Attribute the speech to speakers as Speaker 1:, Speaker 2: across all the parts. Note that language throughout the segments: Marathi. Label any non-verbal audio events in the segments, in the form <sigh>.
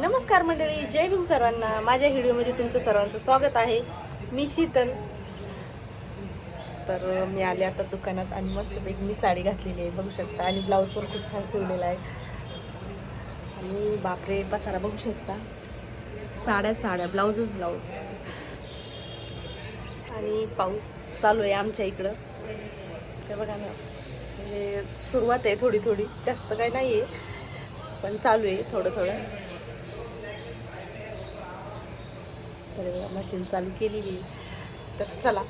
Speaker 1: नमस्कार मंडळी जय भीम सर्वांना. माझ्या व्हिडिओमध्ये तुमचं सर्वांचं स्वागत आहे. मी शीतल. तर मी आले आता दुकानात आणि मस्तपैकी मी साडी घातलेली आहे बघू शकता. आणि ब्लाऊज पण खूप छान शिवलेला आहे. आणि बापरे पसारा बघू शकता. साड्या साड्या ब्लाऊजच ब्लाऊज आणि पाऊस चालू आहे आमच्या इकडं. तर बघा ना. म्हणजे सुरुवात आहे थोडी थोडी जास्त काही नाही आहे पण चालू आहे थोडं थोडं तर मशीन चालू केलेली तर चला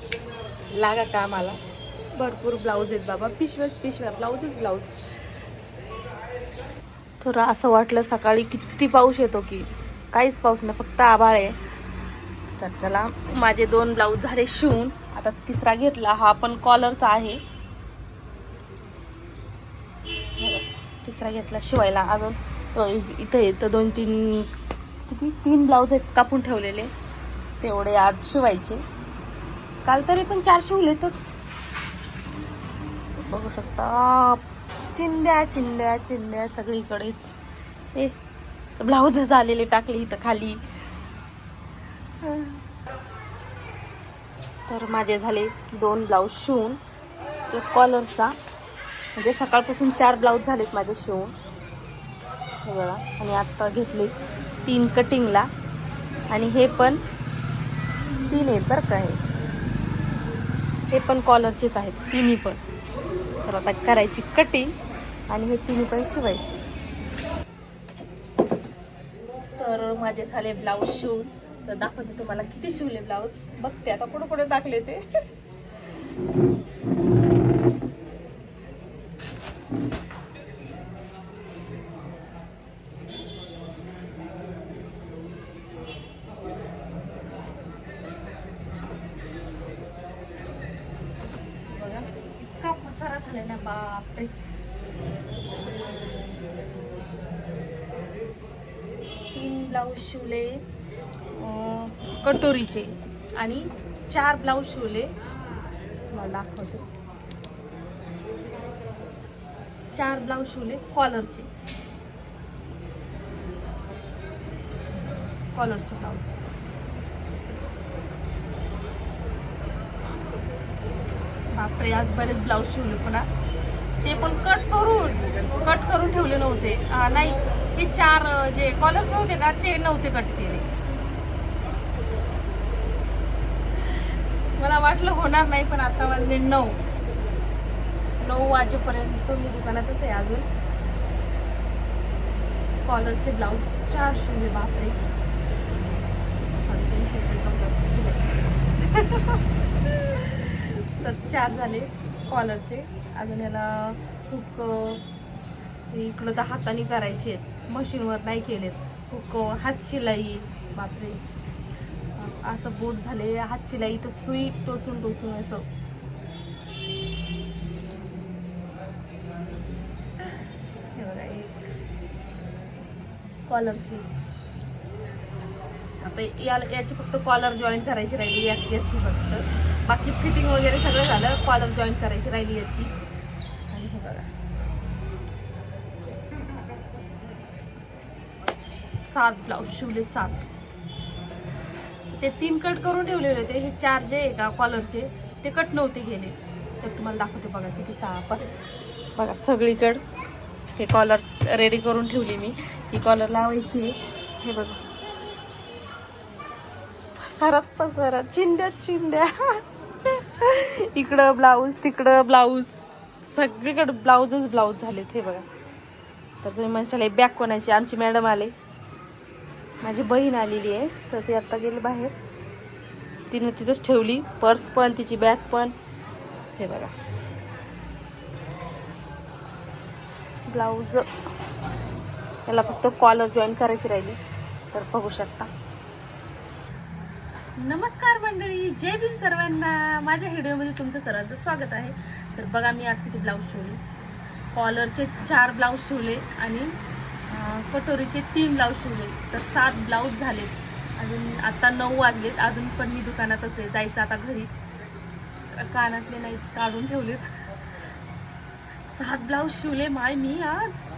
Speaker 1: लागा कामाला भरपूर ब्लाऊज आहेत बाबा. पिशव्या पिशव्या ब्लाऊजच ब्लाऊज तर असं वाटलं सकाळी किती पाऊस येतो की काहीच पाऊस नाही फक्त आभाळ आहे. तर चला माझे दोन ब्लाऊज झाले शिवून. आता तिसरा घेतला हा पण कॉलरचा आहे. तिसरा घेतला शिवायला. अजून इथं इथं येतं दोन तीन किती? तीन ब्लाऊज आहेत कापून ठेवलेले. तेवढे आज शिवायचे. काल तरी पण चार शिवलेतच. बघू शकता. चिंद्या चिंद्या चिंद्या सगळीकडेच. ए ब्लाऊज झालेले टाकले इथं खाली. तर माझे झाले दोन ब्लाऊज शिवून एक कॉलरचा म्हणजे सकाळपासून चार ब्लाऊज झालेत माझे शिवून. हे बघा. आणि आत्ता घेतले तीन कटिंगला आणि हे पण तीन आहेत बरं का हे पण कॉलरचेच आहेत तिन्ही पण. तर आता करायची कटिंग आणि हे तिन्ही पण शिवायची. तर माझे झाले ब्लाऊज शिवून. तर दाखवते तुम्हाला किती शिवले ब्लाऊज. बघते आता कुठं कुठे टाकले ते बघा इतका पसारा झालाय ना बापरे. तीन ब्लाऊज शिवले कटोरीचे आणि चार ब्लाऊज शिवले. मला दाखवते. चार ब्लाऊज शिवले कॉलरचे कॉलरचे ब्लाऊज बापरे आज बरेच ब्लाऊज शिवले पुन्हा ते पण कट करून कट करून ठेवले नव्हते. नाही ते चार जे कॉलरचे होते ना ते नव्हते कट केले. मला वाटलं होणार नाही पण आता वाजले नऊ. नऊ वाजेपर्यंत मी दुकानातच आहे अजून. कॉलरचे ब्लाऊज चार शिवले बापरे. ब्लाऊजचे शिवले. <laughs> तर चार झाले कॉलरचे. अजून याला हुक इकडं तर हाताने करायचे आहेत. मशीनवर नाही केलेत. हुक हात शिलाई बापरे. असं बोट झाले. हात शिलाई तर सुई टोचून टोचून असं. हे बघा एक कॉलरची. आता याला याची फक्त कॉलर जॉईन करायची राहिली याची फक्त. बाकी फिटिंग वगैरे सगळं झालं. कॉलर जॉईन करायची राहिली याची. आणि हे बघा. सात ब्लाऊज शिवले सात. ते तीन कट करून ठेवलेले होते. हे चार जे आहे का कॉलरचे ते कट नव्हते गेले. तर तुम्हाला दाखवते बघा किती सहा पाच. बघा सगळीकडं हे कॉलर रेडी करून ठेवली मी. ही कॉलर लावायची हे बघा. पसारात पसारात. चिंद्यात चिंद्या इकडं ब्लाऊज तिकडं ब्लाऊज. सगळीकडं ब्लाऊजच ब्लाऊज झालेत हे बघा. तर तुम्ही म्हणशाल बॅग कोणाची? आमची मॅडम आले. माझी बहीण आलेली आहे. तर ती आत्ता गेली बाहेर. तिने तिथंच ठेवली. पर्स पण तिची बॅग पण. हे बघा. ब्लाऊज. याला फक्त कॉलर जॉईन करायची राहिली. तर बघू शकता. नमस्कार मंडळी जय भीम सर्वांना. माझ्या व्हिडिओमध्ये तुमचं सर्वांचं स्वागत आहे. तर बघा मी आज किती ब्लाऊज शिवले. कॉलरचे चार ब्लाऊज शिवले आणि कटोरीचे तीन ब्लाऊज शिवले. तर सात ब्लाऊज झालेत. अजून आत्ता नऊ वाजलेत. अजून पण मी दुकानातच आहे जायचं आता घरी. कानातले नाही काढून ठेवलेत. सात ब्लाऊज शिवले माय मी आज.